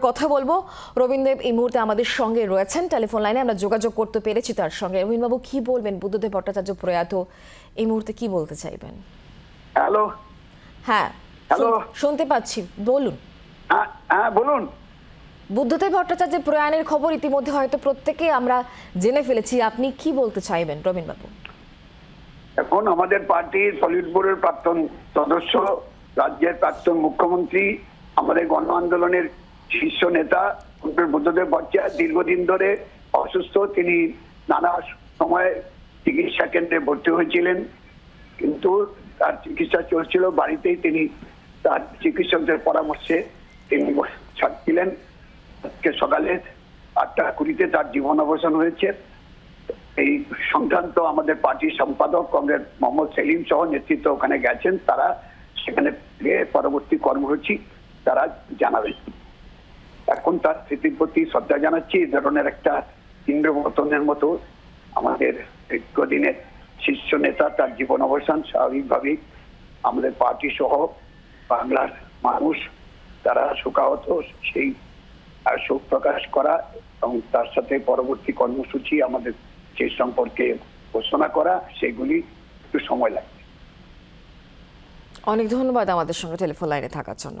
আমরা কথা বলব। রবীন্দ্রদেব এই মুহূর্তে আমাদের সঙ্গে রয়েছেন। টেলিফোন লাইনে আমরা যোগাযোগ করতে পেরেছি তার সঙ্গে। রবীন্দ্রবাবু কি বলবেন? বুদ্ধদেব ভট্টাচার্য প্রয়াত এই মুহূর্তে কি বলতে চাইবেন? হ্যালো। হ্যাঁ হ্যালো। শুনতে পাচ্ছি। বলুন। হ্যাঁ হ্যাঁ বলুন। বুদ্ধদেব ভট্টাচার্যের প্রয়াণের খবর ইতিমধ্যে হয়তো প্রত্যেকে আমরা জেনে ফেলেছি। আপনি কি বলতে চাইবেন রবীন্দ্রবাবু? এখন আমাদের পার্টির পলিট ব্যুরোর প্রাক্তন সদস্য রাজ্যের প্রাক্তন মুখ্যমন্ত্রী আমাদের গণ আন্দোলনের শীর্ষ নেতা বুদ্ধদেব ভট্টাচার্য দীর্ঘদিন ধরে অসুস্থ। তিনি নানা সময়ে চিকিৎসা কেন্দ্রে ভর্তি হয়েছিলেন। কিন্তু তার চিকিৎসা চলছিল। বাড়িতেই তিনি তার চিকিৎসকদের পরামর্শে তিনি ছাড়ছিলেন। আজকে সকালে আটটা কুড়িতে তার জীবন অবসান হয়েছে। এই সংক্রান্ত আমাদের পার্টির সম্পাদক কংগ্রেস মোহাম্মদ সেলিম সহ নেতৃত্ব ওখানে গেছেন। তারা সেখানে পরবর্তী কর্মসূচি তারা জানাবেন। এখন তার স্মৃতির প্রতি শ্রদ্ধা জানাচ্ছি এই ধরনের একটা ইন্দ্রপতনের মতো আমাদের দীর্ঘদিনের শীর্ষ নেতা, তার জীবন অবসান স্বাভাবিকভাবেই আমাদের পার্টি সহ বাংলার মানুষ, তারা শোকাহত, সেই শোক প্রকাশ করা এবং তার সাথে পরবর্তী কর্মসূচি আমাদের সেই সম্পর্কে ঘোষণা করা, সেগুলি একটু সময় লাগবে। অনেক ধন্যবাদ আমাদের সঙ্গে টেলিফোন লাইনে থাকার জন্য।